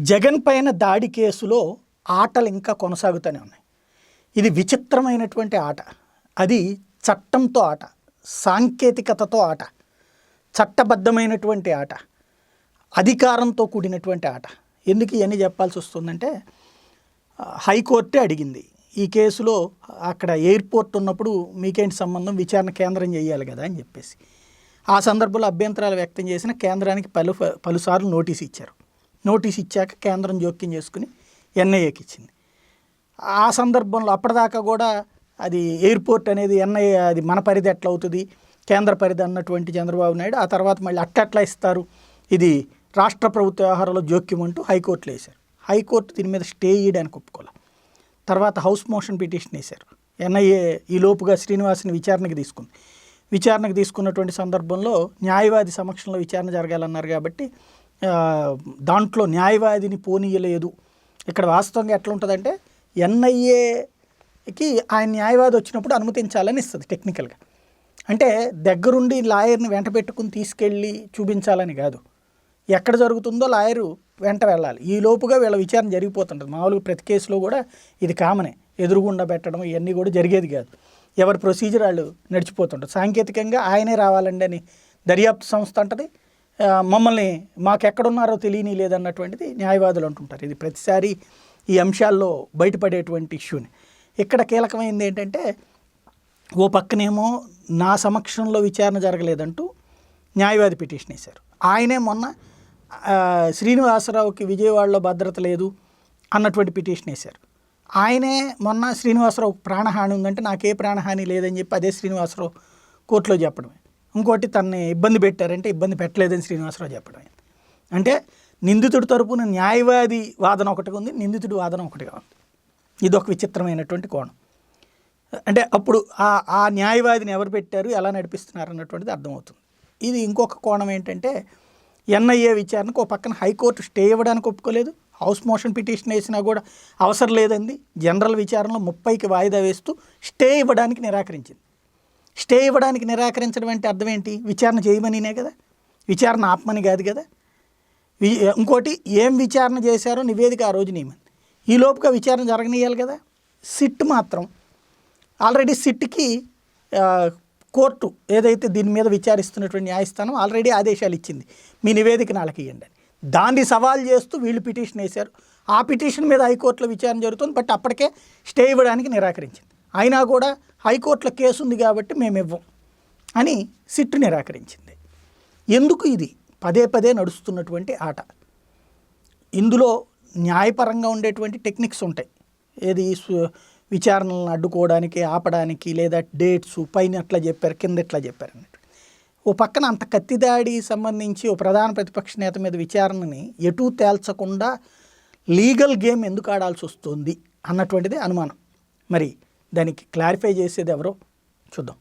జగన్ పైన దాడి కేసులో ఆటలు ఇంకా కొనసాగుతూనే ఉన్నాయి. ఇది విచిత్రమైనటువంటి ఆట. అది చట్టంతో ఆట సాంకేతికతతో ఆట చట్టబద్ధమైనటువంటి ఆట అధికారంతో కూడినటువంటి ఆట. ఎందుకు ఇవన్నీ చెప్పాల్సి వస్తుందంటే హైకోర్టే అడిగింది. ఈ కేసులో అక్కడ ఎయిర్పోర్ట్ ఉన్నప్పుడు మీకేంటి సంబంధం? విచారణ కేంద్రం చేయాలి కదా అని చెప్పేసి. ఆ సందర్భంలో అభ్యంతరాలు వ్యక్తం చేసిన కేంద్రానికి పలు పలుసార్లు నోటీస్ ఇచ్చారు. నోటీస్ ఇచ్చాక కేంద్రం జోక్యం చేసుకుని ఎన్ఐఏకి ఇచ్చింది. ఆ సందర్భంలో అప్పటిదాకా కూడా అది ఎయిర్పోర్ట్ అనేది ఎన్ఐఏ అది మన పరిధి ఎట్లా అవుతుంది కేంద్ర పరిధి అన్నటువంటి చంద్రబాబు నాయుడు ఆ తర్వాత మళ్ళీ అట్టట్లా ఇస్తారు ఇది రాష్ట్ర ప్రభుత్వ వ్యవహారంలో జోక్యం అంటూ హైకోర్టులో వేశారు. హైకోర్టు దీని మీద స్టే చేయడానికి ఒప్పుకోలే. తర్వాత హౌస్ మోషన్ పిటిషన్ వేశారు. ఎన్ఐఏ ఈ లోపుగా శ్రీనివాస్ని విచారణకి తీసుకుంది. విచారణకు తీసుకున్నటువంటి సందర్భంలో న్యాయవాది సమక్షంలో విచారణ జరగాలన్నారు కాబట్టి దాంట్లో న్యాయవాదిని పోనీయలేదు. ఇక్కడ వాస్తవంగా ఎట్లా ఉంటుందంటే ఎన్ఐఏకి ఆయన న్యాయవాది వచ్చినప్పుడు అనుమతించాలని ఇస్తుంది టెక్నికల్గా. అంటే దగ్గరుండి లాయర్ని వెంట పెట్టుకుని తీసుకెళ్ళి చూపించాలని కాదు. ఎక్కడ జరుగుతుందో లాయరు వెంట వెళ్ళాలి. ఈ లోపుగా వీళ్ళ విచారణ జరిగిపోతుంటుంది. మామూలుగా ప్రతి కేసులో కూడా ఇది కామనే. ఎదురుగుండా పెట్టడం ఇవన్నీ కూడా జరిగేది కాదు. ఎవరి ప్రొసీజర్ వాళ్ళు నడిచిపోతుంటారు. సాంకేతికంగా ఆయనే రావాలండి అని దర్యాప్తు సంస్థ అంటది. మమ్మల్ని మాకు ఎక్కడున్నారో తెలియని లేదన్నటువంటిది న్యాయవాదులు అంటుంటారు. ఇది ప్రతిసారి ఈ అంశాల్లో బయటపడేటువంటి ఇష్యూని. ఇక్కడ కీలకమైంది ఏంటంటే ఓ పక్కనేమో నా సమక్షంలో విచారణ జరగలేదంటూ న్యాయవాది పిటిషన్ వేశారు. ఆయనే మొన్న శ్రీనివాసరావుకి విజయవాడలో భద్రత లేదు అన్నటువంటి పిటిషన్ వేశారు. ఆయనే మొన్న శ్రీనివాసరావు ప్రాణహాని ఉందంటే నాకే ప్రాణహాని లేదని చెప్పి అదే శ్రీనివాసరావు కోర్టులో చెప్పడమే. ఇంకోటి తనని ఇబ్బంది పెట్టారంటే ఇబ్బంది పెట్టలేదని శ్రీనివాసరావు చెప్పడం అంటే నిందితుడి తరపున న్యాయవాది వాదన ఒకటిగా ఉంది నిందితుడి వాదన ఒకటిగా ఉంది. ఇది ఒక విచిత్రమైనటువంటి కోణం. అంటే అప్పుడు ఆ ఆ న్యాయవాదిని ఎవరు పెట్టారు ఎలా నడిపిస్తున్నారు అన్నటువంటిది అర్థమవుతుంది. ఇది ఇంకొక కోణం ఏంటంటే ఎన్ఐఏ విచారణకు ఒక పక్కన హైకోర్టు స్టే ఇవ్వడానికి ఒప్పుకోలేదు. హౌస్ మోషన్ పిటిషన్ వేసినా కూడా అవసరం లేదండి జనరల్ విచారణలో ముప్పైకి వాయిదా వేస్తూ స్టే ఇవ్వడానికి నిరాకరించింది. స్టే ఇవ్వడానికి నిరాకరించడం అంటే అర్థం ఏంటి? విచారణ చేయమనినే కదా. విచారణ ఆపమని కాదు కదా. ఇంకోటి ఏం విచారణ చేశారో నివేదిక ఆ రోజు నియమని ఈ లోపుగా విచారణ జరగనీయాలి కదా. సిట్ మాత్రం. ఆల్రెడీ సిట్కి కోర్టు ఏదైతే దీని మీద విచారిస్తున్నటువంటి న్యాయస్థానం ఆల్రెడీ ఆదేశాలు ఇచ్చింది. మీ నివేదిక నాళ్ళకి ఇవ్వండి అని. దాన్ని సవాల్ చేస్తూ వీళ్ళు పిటిషన్ వేశారు. ఆ పిటిషన్ మీద హైకోర్టులో విచారణ జరుగుతుంది బట్ అప్పటికే స్టే ఇవ్వడానికి నిరాకరించింది. అయినా కూడా హైకోర్టులో కేసు ఉంది కాబట్టి మేము ఇవ్వం అని సిట్టు నిరాకరించింది. ఎందుకు ఇది? పదే పదే నడుస్తున్నటువంటి ఆట. ఇందులో న్యాయపరంగా ఉండేటువంటి టెక్నిక్స్ ఉంటాయి. ఏది విచారణలను అడ్డుకోవడానికి ఆపడానికి లేదా డేట్స్ పైన ఎట్లా చెప్పారు కింద ఎట్లా చెప్పారు అన్నట్టు. ఓ పక్కన అంత కత్తిదాడి సంబంధించి ఓ ప్రధాన ప్రతిపక్ష నేత మీద విచారణని ఎటూ తేల్చకుండా లీగల్ గేమ్ ఎందుకు ఆడాల్సి వస్తుంది అన్నటువంటిది అనుమానం. మరి దానికి క్లారిఫై చేసేది ఎవరో చూద్దాం.